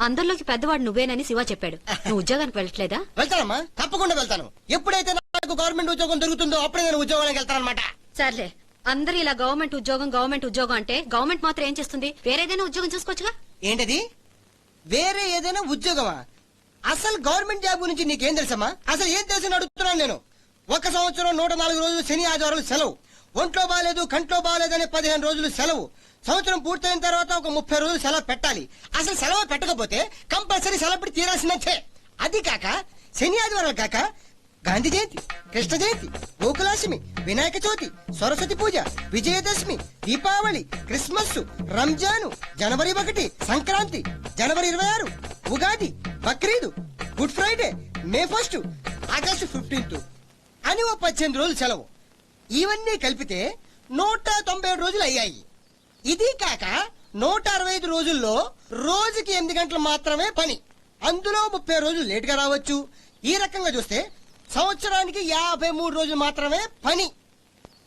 అందరిలోకి పెద్దవాడు నువ్వేనని శివ చెప్పాడు. నువ్వు ఉద్యోగానికి వెళ్ళట్లేదా? వెళ్తానమ్మా. తప్పకుండా వెళ్తాను. ఎప్పుడైతే నాకు గవర్నమెంట్ ఉద్యోగం దొరుకుతుందో అప్పుడే నేను ఉద్యోగానికి వెళ్తానన్నమాట. సర్లే. అందరూ ఇలా గవర్నమెంట్ ఉద్యోగం గవర్నమెంట్ ఉద్యోగం అంటే గవర్నమెంట్ మాత్రం ఏం చేస్తుంది? వేరేదైనా ఉద్యోగం చూసుకోవచ్చుగా? ఏంటది? వేరే ఏదైనా ఉద్యోగమా? అసలు గవర్నమెంట్ జాబ్ గురించి నీకేం తెలుసమ్మా? అసలు ఏం తెలుసు అడుగుతున్నాను నేను. ఒక సంవత్సరం నూట నాలుగు రోజులు శని ఆదివారాలు సెలవు. ఒంట్లో బాగాలేదు కంట్లో బాగాలేదు పదిహేను రోజులు సెలవు. సంవత్సరం పూర్తయిన తర్వాత ఒక ముప్పై రోజులు సెలవు పెట్టాలి. అసలు సెలవు పెట్టకపోతే కంపల్సరీ సెలవు పెట్టి తీరాల్సిందే అది కాక శని ఆదివారాలు కాక గాంధీ జయంతి కృష్ణ జయంతి గోకులాష్టమి వినాయక చవితి సరస్వతి పూజ విజయదశమి దీపావళి క్రిస్మస్ రంజాను జనవరి ఒకటి సంక్రాంతి జనవరి ఇరవై ఆరు Ugadi Bakrid Good Friday May first August fifteenth అని ఓ పద్దెనిమిది రోజులు సెలవు. ఇవన్నీ కలిపితే నూట తొంభై ఏడు రోజులు అయ్యాయి. ఇది కాక నూట అరవై ఐదు రోజుల్లో రోజుకి ఎనిమిది గంటలు మాత్రమే పని. అందులో ముప్పై రోజులు లేటుగా రావచ్చు. ఈ రకంగా చూస్తే సంవత్సరానికి యాభై మూడు రోజులు మాత్రమే పని.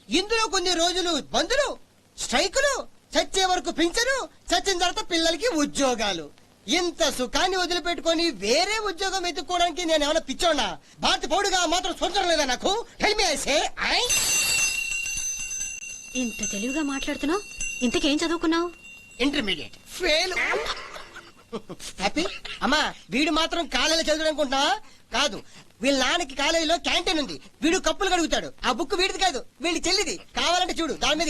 ఇందులో కొన్ని రోజులు బంధులు స్ట్రైకులు చచ్చే వరకు పింఛను చచ్చిన తర్వాత పిల్లలకి ఉద్యోగాలు. ఇంత సుఖాన్ని వదిలిపెట్టుకొని వేరే ఉద్యోగం ఎత్తుకోవడానికి నేను ఏమైనా పిచ్చోనా భారత పౌడుగా మాత్రం సొంతం లేదా నాకు? హెల్మేసే me, ఇంత తెలివిగా మాట్లాడుతున్నావు? ఇంతకేం చదువుకున్నావు? ఇంటర్మీడియట్. ఫెయిల్. హ్యాపీ అమ్మా వీడు మాత్రం కాలేజీలో చదువుకుంటున్నా కాదు వీళ్ళ నాన్నకి కాలేజీలో క్యాంటీన్ ఉంది. వీడు కప్పులు కడుగుతాడు. ఆ బుక్ వీడిది కాదు వీడి చెల్లిది. కావాలంటే చూడు దాని మీద